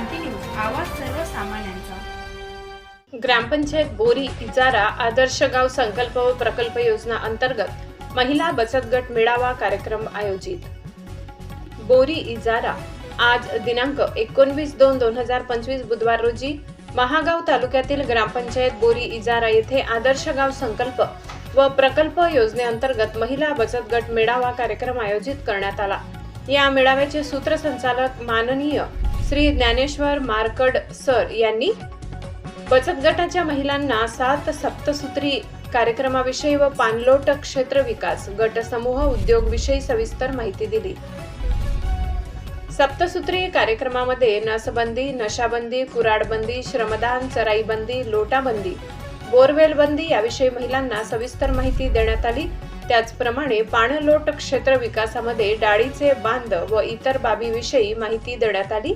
क्रांती news आवाज सर्वसामान्यांचा. ग्रामपंचायत बोरी इजारा आदर्श गाव संकल्प व प्रकल्प योजना अंतर्गत महिला बचत गट मेळावा कार्यक्रम आयोजित. बोरी इजारा आज दिनांक एकोणवीस दोन दोन हजार पंचवीस बुधवार रोजी महागाव तालुक्यातील ग्रामपंचायत बोरी इजारा येथे आदर्श गाव संकल्प व प्रकल्प योजनेअंतर्गत महिला बचत गट मेळावा कार्यक्रम आयोजित करण्यात आला. या मेळाव्याचे सूत्रसंचालक माननीय श्री ज्ञानेश्वर मार्कड सर यांनी बचत गटाच्या महिलांना सात सप्तसूत्री कार्यक्रमाविषयी व पाणलोट क्षेत्र विकास गट समूह उद्योग विषयी सविस्तर माहिती दिली. सप्तसूत्री कार्यक्रमामध्ये नसबंदी नशाबंदी कुराडबंदी श्रमदान चराईबंदी लोटाबंदी बोरवेल बंदी याविषयी महिलांना सविस्तर माहिती देण्यात आली. त्याचप्रमाणे पाणलोट क्षेत्र विकासामध्ये डाळीचे बांध व इतर बाबीविषयी माहिती देण्यात आली.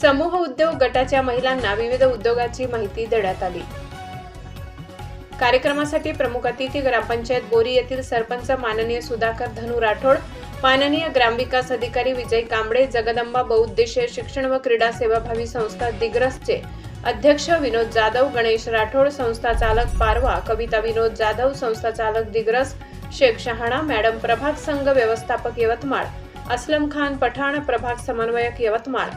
समूह उद्योग गटाच्या महिलांना विविध उद्योगाची माहिती देण्यात आली. कार्यक्रमासाठी प्रमुख अतिथी ग्रामपंचायत बोरी येथील सरपंच माननीय सुधाकर धनु राठोड माननीय ग्रामविकास अधिकारी विजय कांबळे जगदंबा बहुउद्देशीय शिक्षण व क्रीडा सेवाभावी संस्था दिग्रसचे अध्यक्ष विनोद जाधव गणेश राठोड संस्था चालक पारवा कविता विनोद जाधव संस्था चालक दिग्रस शेख शहाणा मॅडम प्रभाग संघ व्यवस्थापक यवतमाळ असलम खान पठाण प्रभाग समन्वयक यवतमाळ.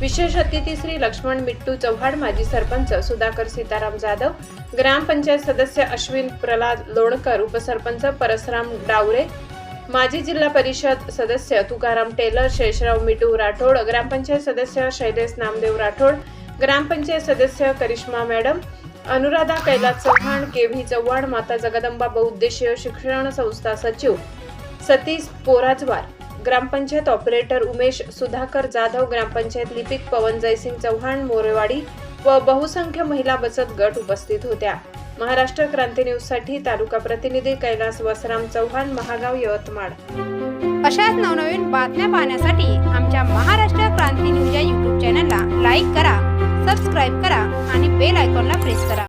विशेष अतिथी श्री लक्ष्मण मिट्टू चव्हाण माजी सरपंच सुधाकर सीताराम जाधव ग्रामपंचायत सदस्य अश्विन प्रल्हाद लोणकर उपसरपंच परसराम डावरे माजी जिल्हा परिषद सदस्य तुकाराम टेलर शेषराव मिटू राठोड ग्रामपंचायत सदस्य शैलेश नामदेव राठोड ग्रामपंचायत सदस्य Karishma madam Anuradha Kailas Chavan K V Chavan Mata Jagdamba Bahuuddeshiya Shikshan Sanstha सचिव सतीश पोराजवार ग्रामपंचायत ऑपरेटर उमेश सुधाकर जाधव ग्रामपंचायत लिपिक पवन जयसिंग चव्हाण मोरेवाडी व बहुसंख्य महिला बचत गट उपस्थित होत्या. महाराष्ट्र क्रांती न्यूजसाठी तालुका प्रतिनिधी कैलास वसराम चव्हाण महागाव यवतमाळ. अशाच नवनवीन बातम्या पाहण्यासाठी आमच्या महाराष्ट्र क्रांती न्यूज या यूट्यूब चॅनलला लाईक करा सबस्क्राईब करा आणि बेल आयकॉनला प्रेस करा.